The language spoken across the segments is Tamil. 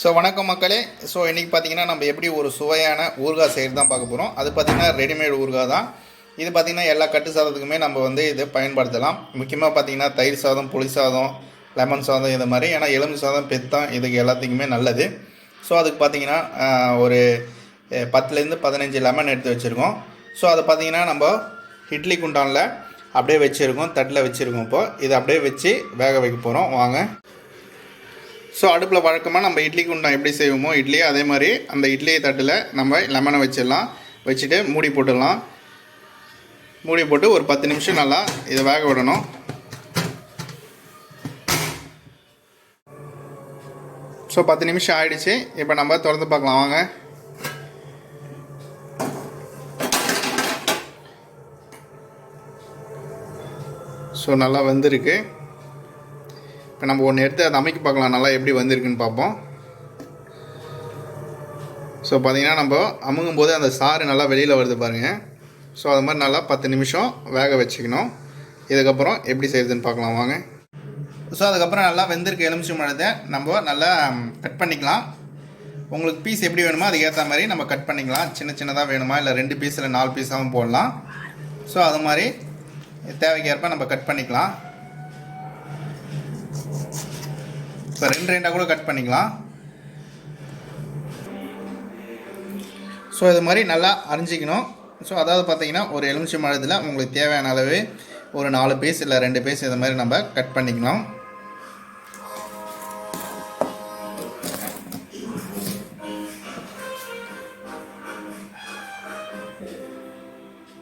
ஸோ வணக்கம் மக்களே. ஸோ இன்றைக்கி பார்த்தீங்கன்னா நம்ம எப்படி ஒரு சுவையான ஊறுகாய் செய்கிறது தான் பார்க்க போகிறோம் அது பார்த்திங்கன்னா ரெடிமேட் ஊறுகாய் தான். இது பார்த்திங்கன்னா எல்லா கட்டு சாதத்துக்குமே நம்ம வந்து இது பயன்படுத்தலாம். முக்கியமாக பார்த்திங்கன்னா தயிர் சாதம் புளி சாதம் லெமன் சாதம் இது மாதிரி. ஏன்னா எலும்பு சாதம் பெத்தம் இதுக்கு எல்லாத்துக்குமே நல்லது. ஸோ அதுக்கு பார்த்திங்கன்னா ஒரு பத்துலேருந்து பதினஞ்சு லெமன் எடுத்து வச்சுருக்கோம். ஸோ அதை பார்த்திங்கன்னா நம்ம இட்லி குண்டானில் அப்படியே வச்சுருக்கோம். தட்டில் வச்சுருக்கோம் இப்போது இதை அப்படியே வச்சு வேக வைக்க போகிறோம் வாங்க. ஸோ அடுப்பில் வழக்கமாக நம்ம இட்லி குண்டம் எப்படி செய்வோமோ இட்லி அதே மாதிரி அந்த இட்லி தட்டில் நம்ம லெமனை வச்சிடலாம். வச்சுட்டு மூடி போட்டுடலாம். மூடி போட்டு ஒரு பத்து நிமிஷம் நல்லா இதை வேக விடணும். ஸோ பத்து நிமிஷம் ஆயிடுச்சு. இப்போ நம்ம திறந்து பார்க்கலாம். வாங்க. ஸோ நல்லா வந்திருக்கு. இப்போ நம்ம ஒன்று எடுத்து அதை அமைக்க பார்க்கலாம். நல்லா எப்படி வந்திருக்குன்னு பார்ப்போம். ஸோ பார்த்தீங்கன்னா நம்ம அமுங்கும் போது அந்த சாறு நல்லா வெளியில் வருது பாருங்கள் ஸோ அது மாதிரி நல்லா பத்து நிமிஷம் வேக வச்சுக்கணும். இதுக்கப்புறம் எப்படி செய்யுதுன்னு பார்க்கலாம். வாங்க. ஸோ அதுக்கப்புறம் நல்லா வெந்திருக்க எலுமிச்சி பழத்தை நம்ம நல்லா கட் பண்ணிக்கலாம். உங்களுக்கு பீஸ் எப்படி வேணுமோ அதுக்கேற்ற மாதிரி நம்ம கட் பண்ணிக்கலாம். சின்ன சின்னதாக வேணுமா? இல்லை ரெண்டு பீஸ் இல்லை நாலு பீஸாகவும் போடலாம். ஸோ அது மாதிரி தேவைக்கேற்ப நம்ம கட் பண்ணிக்கலாம். இப்போ ரெண்டு ரெண்டாக கூட கட் பண்ணிக்கலாம். ஸோ இது மாதிரி நல்லா அரிஞ்சிக்கணும் ஸோ அதாவது பார்த்தீங்கன்னா ஒரு எலுமிச்சை மழத்தில் உங்களுக்கு தேவையான அளவு ஒரு நாலு பீஸ் இல்லை ரெண்டு பீஸ் இது மாதிரி நம்ம கட் பண்ணிக்கலாம்.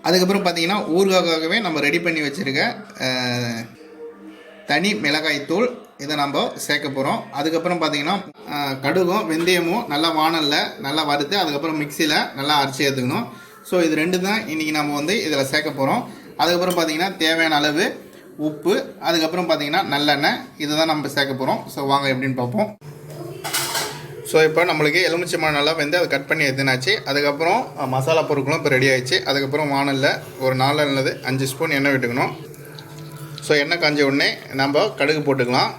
அதுக்கப்புறம் பார்த்தீங்கன்னா ஊறுகாக்காகவே நம்ம ரெடி பண்ணி வச்சுருக்க தனி மிளகாய்த்தூள் இதை நம்ம சேர்க்க போகிறோம் அதுக்கப்புறம் பார்த்தீங்கன்னா கடுகும் வெந்தயமும் நல்லா வானலில் நல்லா வறுத்து அதுக்கப்புறம் மிக்சியில் நல்லா அரைச்சி எடுத்துக்கணும். ஸோ இது ரெண்டு தான் இன்றைக்கி நம்ம வந்து இதில் சேர்க்க போகிறோம் அதுக்கப்புறம் பார்த்தீங்கன்னா தேவையான அளவு உப்பு அதுக்கப்புறம் பார்த்தீங்கன்னா நல்லெண்ணெய். இதை தான் நம்ம சேர்க்க போகிறோம் ஸோ வாங்க எப்படின்னு பார்ப்போம். ஸோ இப்போ நம்மளுக்கு எலுமிச்சை நல்லா வந்து அதை கட் பண்ணி எடுத்துனாச்சு. அதுக்கப்புறம் மசாலா பொருட்களும் இப்போ ரெடி ஆயிடுச்சு. அதுக்கப்புறம் வானலில் ஒரு நாலு அல்லது அஞ்சு ஸ்பூன் எண்ணெய் விட்டுக்கணும். ஸோ எண்ணெய் காஞ்ச உடனே நம்ம கடுகு போட்டுக்கலாம்.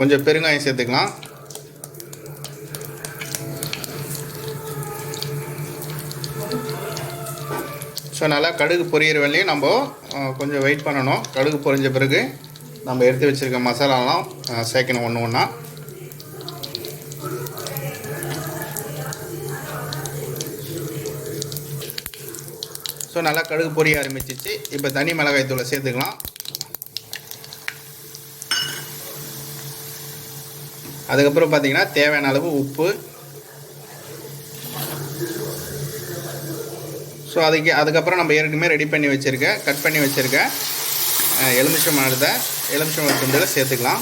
கொஞ்சம் பெருங்காயம் சேர்த்துக்கலாம். ஸோ நல்லா கடுகு பொரியிற வழியும் நம்ம கொஞ்சம் வெயிட் பண்ணணும். கடுகு பொரிஞ்ச பிறகு நம்ம எடுத்து வச்சுருக்க மசாலாலாம் சேர்க்கணும் ஒன்று ஒன்றா ஸோ நல்லா கடுகு பொரிய ஆரம்பிச்சிச்சு. இப்போ தனி மிளகாய் தூளை சேர்த்துக்கலாம். அதுக்கப்புறம் பார்த்தீங்கன்னா தேவையான அளவு உப்பு. ஸோ அதுக்கு அதுக்கப்புறம் நம்ம ஏற்கனவே ரெடி பண்ணி வச்சுருக்க கட் பண்ணி வச்சுருக்க எலுமிச்சம் மாடுதை எலுமிச்சம் மர துண்டில் சேர்த்துக்கலாம்.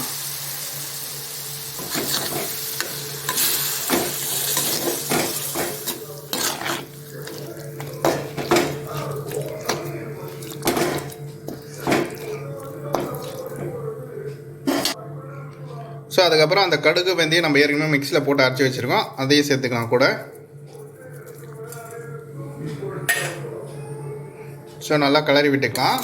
ஸோ அதுக்கப்புறம் அந்த கடுகு வெந்தயம் நம்ம ஏற்கனவே மிக்சியில் போட்டு அரைச்சி வச்சுருக்கோம். அதையும் சேர்த்துக்கலாம் கூட. ஸோ நல்லா கிளறி விட்டுக்கலாம்.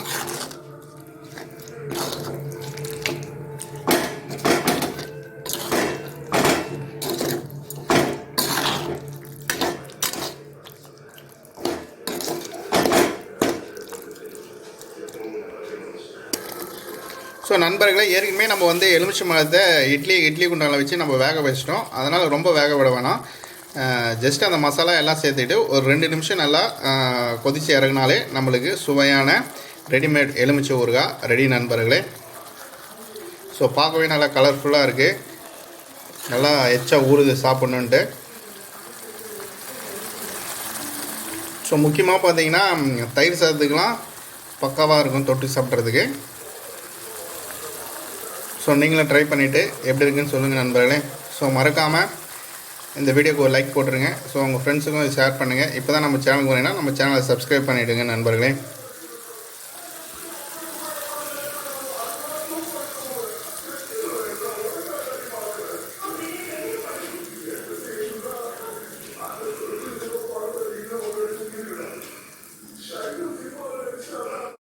ஸோ நண்பர்களே ஏற்கனவே நம்ம வந்து எலுமிச்சை மரத்தை இட்லி இட்லி குண்டானில் வச்சு நம்ம வேக வச்சிட்டோம். அதனால் ரொம்ப வேக விட வேணாம். ஜஸ்ட் அந்த மசாலா எல்லாம் சேர்த்துட்டு ஒரு ரெண்டு நிமிஷம் நல்லா கொதித்து இறங்கினாலே நம்மளுக்கு சுவையான ரெடிமேட் எலுமிச்சை ஊறுகாய் ரெடி நண்பர்களே. ஸோ பார்க்கவே நல்லா கலர்ஃபுல்லாக இருக்குது நல்லா எச்சா ஊறுது சாப்பிட்ணுன்ட்டு. ஸோ முக்கியமாக பார்த்தீங்கன்னா தயிர் சாதத்துக்கெலாம் பக்காவாக இருக்கும் தொட்டு சாப்பிட்றதுக்கு. ஸோ நீங்களும் ட்ரை பண்ணிவிட்டு எப்படி இருக்குன்னு சொல்லுங்கள் நண்பர்களே. ஸோ மறக்காமல் இந்த வீடியோக்கு ஒரு லைக் போட்டுருங்க. ஸோ உங்கள் ஃப்ரெண்ட்ஸுக்கும் ஷேர் பண்ணுங்கள் இப்போ தான் நம்ம சேனலுக்கு வரீங்கன்னா நம்ம சேனலை சப்ஸ்கிரைப் பண்ணிவிடுங்க நண்பர்களே.